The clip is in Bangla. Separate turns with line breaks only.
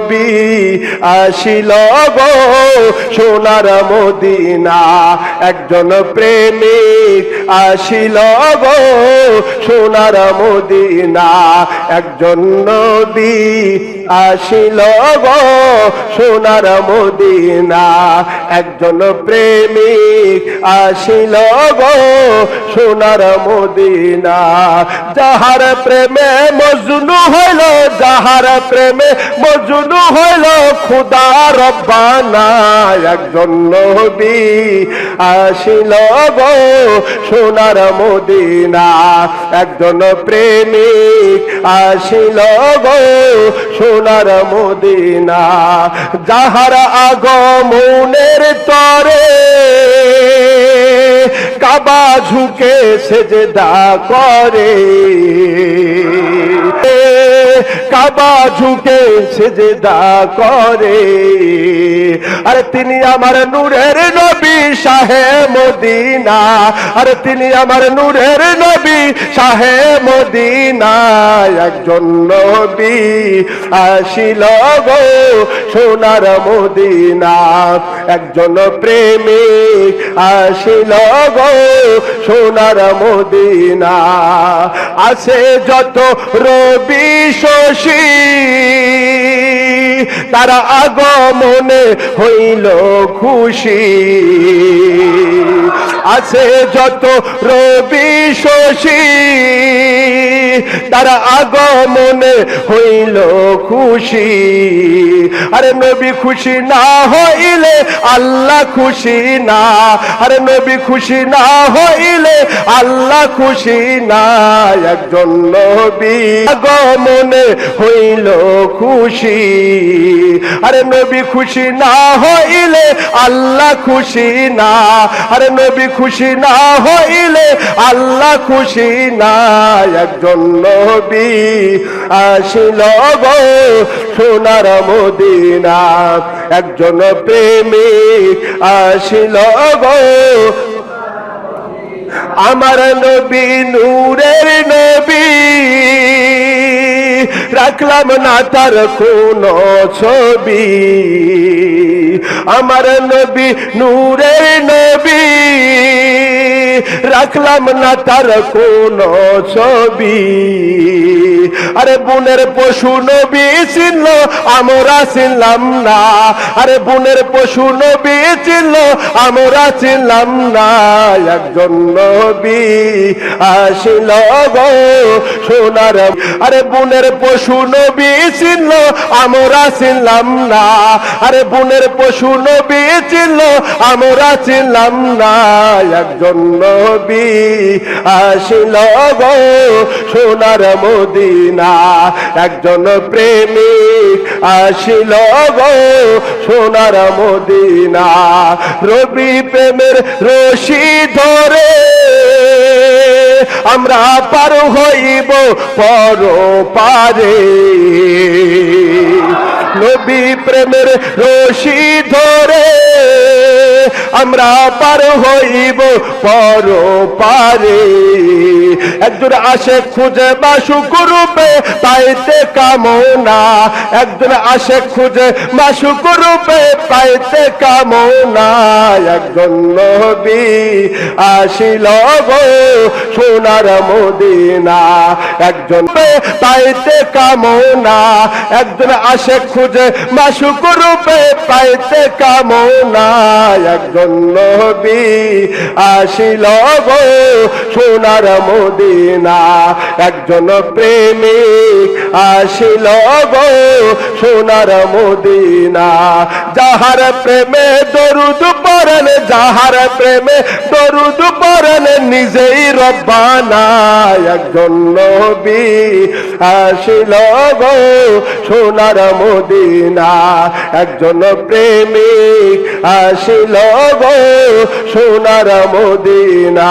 নবী। আসিল গো সোনার মদিনা। একজন প্রেমিক আসিল গো সোনার মদিনা। একজন নবী আসিল গো সোনার মদিনা। একজন প্রেমিক আসিল গো সোনার মদিনা। যাহার প্রেমে মজনু হইল, যাহার প্রেমে মজনু হইল খুদা রব্বানা, একজন নবী আসিল গো সোনার মদিনা। একজন প্রেমিক আসিল গো সোনার মদিনা। যাহার আগমনের তরে কাবা ঝুঁকে সেজদা করে। কাবা ঝুঁকে সেজদা করে। আরে তিনি আমার নূরের নবী শাহে মদিনা। আরে তিনি আমার নূরের নবী শাহে মদিনা। একজন নবী আসিল গো সোনার মদিনা। একজন প্রেমিক আসিল গো সোনার মদিনা। আছে যত রবি শশী তারা আগমনে হইল খুশি। আছে যত রবি শশী, তারা আগমনে হইল খুশি। আরে নবী খুশি না হইলে আল্লাহ খুশি না। আরে নবী খুশি না হইলে আল্লাহ খুশি না একজন নবী। আগমনে হইল খুশি। আরে নবী খুশি না হইলে আল্লাহ খুশি না। আরে নবী খুশি না হইলে আল্লাহ খুশি না একজন নবী। আসিল গো সোনার মদিনা, একজন প্রেমিক। আসিল গো আমার নবী নূরের নবী। রাখলাম না তার কোন ছবি। আমার নবী নূরের নবী। রাখলাম না তার কোন ছবি। আরে বুনের পশু নবী চিনল আমরা চিনলাম না। আরে বুনের পশু নবী চিনল আমরা চিনলাম না। একজন নবী আসিল গো সোনার। আরে বুনের পশু নবী চিনল আমরা চিনলাম না। আরে বুনের পশু নবী চিনল আমরা চিনলাম না। একজন নবী আসিল গো সোনার মদিনা। একজন প্রেমিক আসিল গো সোনার মদিনা। রবি প্রেমের রশি ধরে আমরা পার হইব পর পারে। নবী প্রেমের রশি ধরে আমরা পার হইব পর পারে। একজন আসে খুঁজে মাসুক রূপে পাইতে কামনা। একজন আসে খুঁজে মাসুক রূপে পাইতে কামনা। একজন নবী আসিল গো সোনার মদিনা। একজন পাইতে কামনা। একজন আসে খুঁজে মাসুক রূপে পাইতে কামনা। একজন নবী আসিল সোনার মদিনা। একজন প্রেমিক আসিল গো সোনার মদিনা। যাহার প্রেমে দরুদ পড়েন, যাহার প্রেমে দরুদ পড়েন, নিজেই রব্বানা একজন নবী। আসিল গো সোনার মদিনা, একজন প্রেমিক। আসিল গো সোনার মদিনা।